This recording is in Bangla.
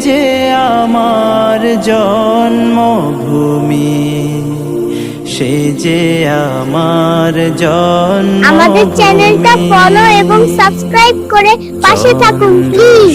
যে আমার জন্মভূমি সে যে আমার জন্ম আমাদের চ্যানেলটা ফলো এবং সাবস্ক্রাইব করে পাশে থাকুন প্লিজ